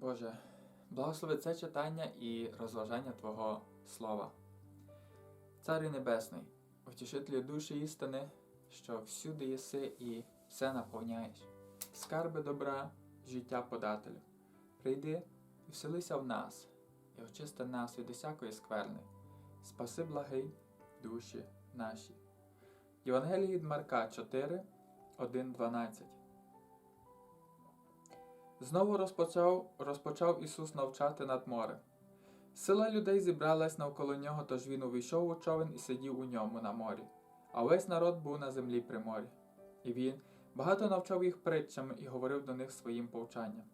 Боже, благослови це читання і розважання Твого Слова. Царю Небесний, утішителю душі істини, що всюди єси і все наповняєш, скарби добра, життя подателю. Прийди і вселися в нас, і очисти нас від усякої скверни. Спаси благий душі наші. Євангелії від Марка 4, 1, 12. Знову розпочав, розпочав Ісус навчати над морем. Сила людей зібралась навколо нього, тож він увійшов у човен і сидів у ньому на морі, а весь народ був на землі при морі. І він багато навчав їх притчами і говорив до них своїм повчанням.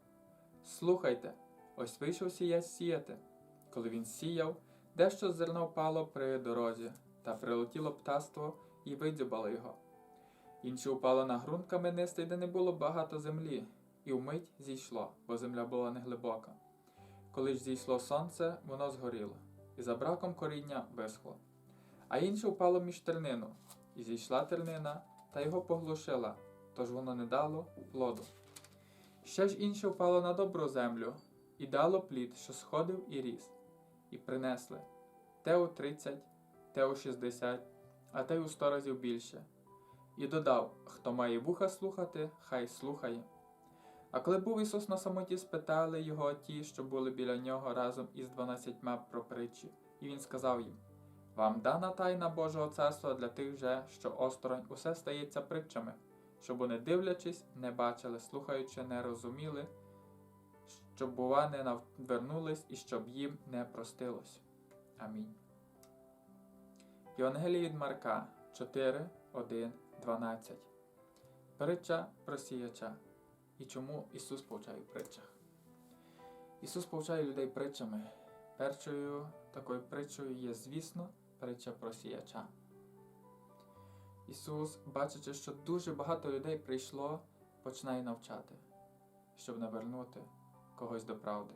Слухайте, ось вийшов сіяць сіяти. Коли він сіяв, дещо зерно впало при дорозі, та прилетіло птаство і видзюбало його. Інше упало на ґрунт каменистий, де не було багато землі, і вмить зійшло, бо земля була неглибока. Коли ж зійшло сонце, воно згоріло, і за браком коріння висхло. А інше впало між тернину, і зійшла тернина, та його поглушила, тож воно не дало плоду. Ще ж інше впало на добру землю, і дало плід, що сходив і ріс, і принесли те у тридцять, те у шістдесят, а те у сто разів більше. І додав: Хто має вуха слухати, хай слухає. А коли був Ісус на самоті, спитали його ті, що були біля нього разом із дванадцятьма про притчі, і він сказав їм: Вам дана тайна Божого царства для тих же, що осторонь усе стається притчами, щоб вони, дивлячись, не бачили, слухаючи, не розуміли, щоб, бува, не навернулись і щоб їм не простилось. Амінь. Євангеліє від Марка 4, 1, 12. Притча про сіяча. І чому Ісус повчає в притчах? Ісус повчає людей притчами. Першою такою притчою є, звісно, притча про сіяча. Ісус, бачачи, що дуже багато людей прийшло, починає навчати, щоб навернути когось до правди.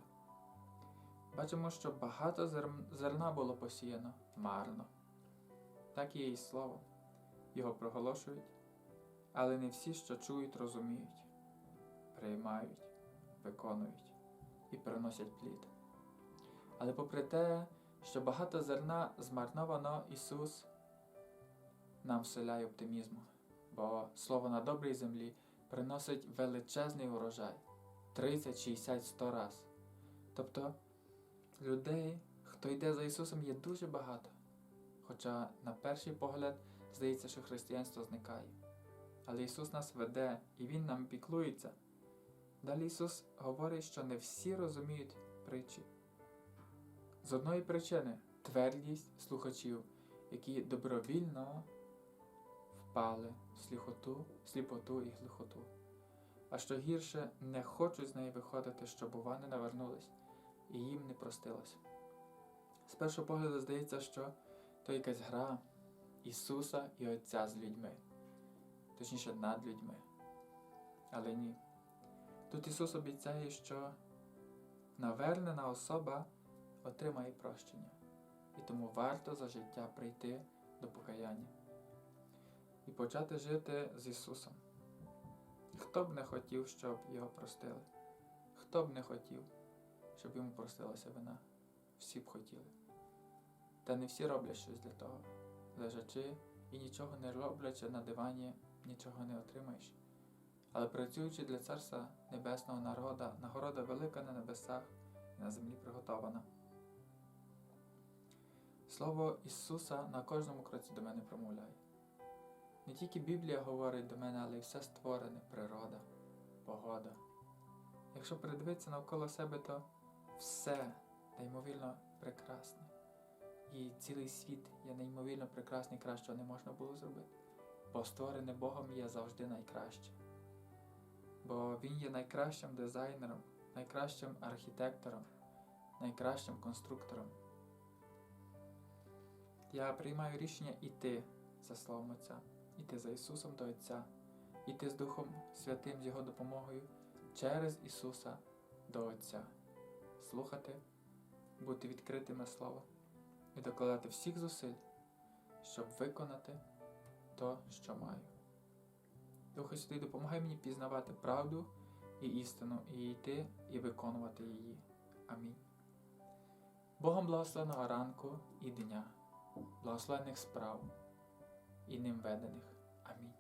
Бачимо, що багато зерна було посіяно марно. Так є і слово. Його проголошують, але не всі, що чують, розуміють приймають, виконують і приносять плід. Але попри те, що багато зерна змарновано, Ісус нам вселяє оптимізму, бо слово на добрій землі приносить величезний урожай 30, 60, 100 раз. Тобто людей, хто йде за Ісусом, є дуже багато. Хоча на перший погляд здається, що християнство зникає. Але Ісус нас веде і Він нам піклується. Далі Ісус говорить, що не всі розуміють притчі. З одної причини твердість слухачів, які добровільно впали в сліпоту, сліпоту і глухоту. А що гірше, не хочуть з неї виходити, щоб вони навернулись, і їм не простилось. З першого погляду здається, що то якась гра Ісуса і Отця з людьми, точніше над людьми. Але ні. Тут Ісус обіцяє, що навернена особа отримає прощення, і тому варто за життя прийти до покаяння і почати жити з Ісусом. Хто б не хотів, щоб його простили? Хто б не хотів, щоб йому простилася вина? Всі б хотіли. Та не всі роблять щось для того, лежачи і нічого не роблячи на дивані, нічого не отримаєш. Але працюючи для Царства Небесного народа, нагорода велика на небесах і на землі приготована. Слово Ісуса на кожному кроці до мене промовляє. Не тільки Біблія говорить до мене, але й все створене, природа, погода. Якщо придивитися навколо себе, то все неймовірно прекрасне. І цілий світ є неймовірно прекрасний, кращого не можна було зробити. Бо створене Богом є завжди найкраще бо він є найкращим дизайнером, найкращим архітектором, найкращим конструктором. Я приймаю рішення йти за Словом Отця, йти за Ісусом до Отця, йти з Духом Святим з Його допомогою через Ісуса до Отця, слухати, бути відкритим на Слово і докладати всіх зусиль, щоб виконати то, що маю. Духу Святий, допомагай мені пізнавати правду і істину, і йти і виконувати її. Амінь. Богом благословеного ранку і дня, благословених справ і ним ведених. Амінь.